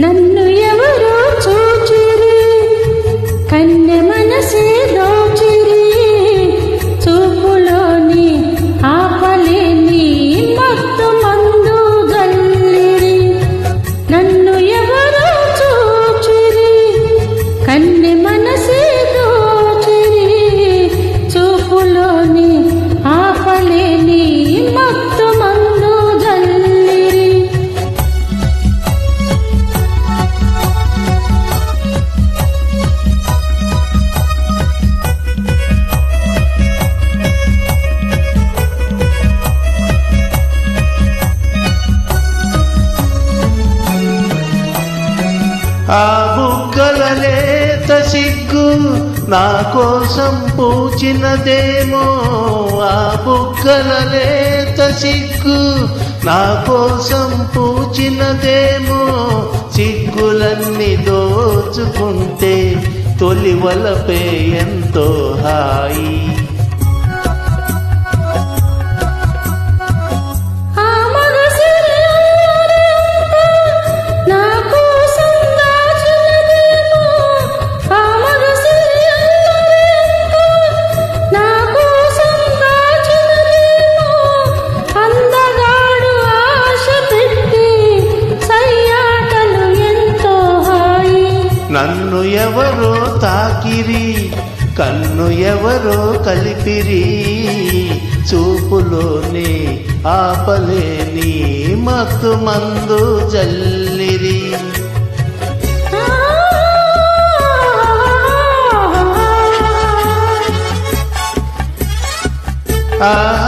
నన్ను ఎవరో చూచిరి. కన్నె సిగ్గు నా కోసం పూచినదేమో ఆ బుగ్గల లేత సిగ్గు నా కోసం పూచినదేమో సిగ్గులన్నీ దోచుకుంటే తొలి వలపే ఎంతో నన్ను ఎవరో తాకిరి కన్ను ఎవరో కలిపిరి. చూపులోనే ఆపలేని మత్తు మందు జల్లిరి. ఆ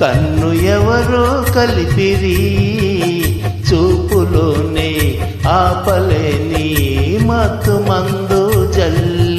కన్ను ఎవరో కలిపిరి చూపులోనే ఆపలేని మత్తు మందు జల్లి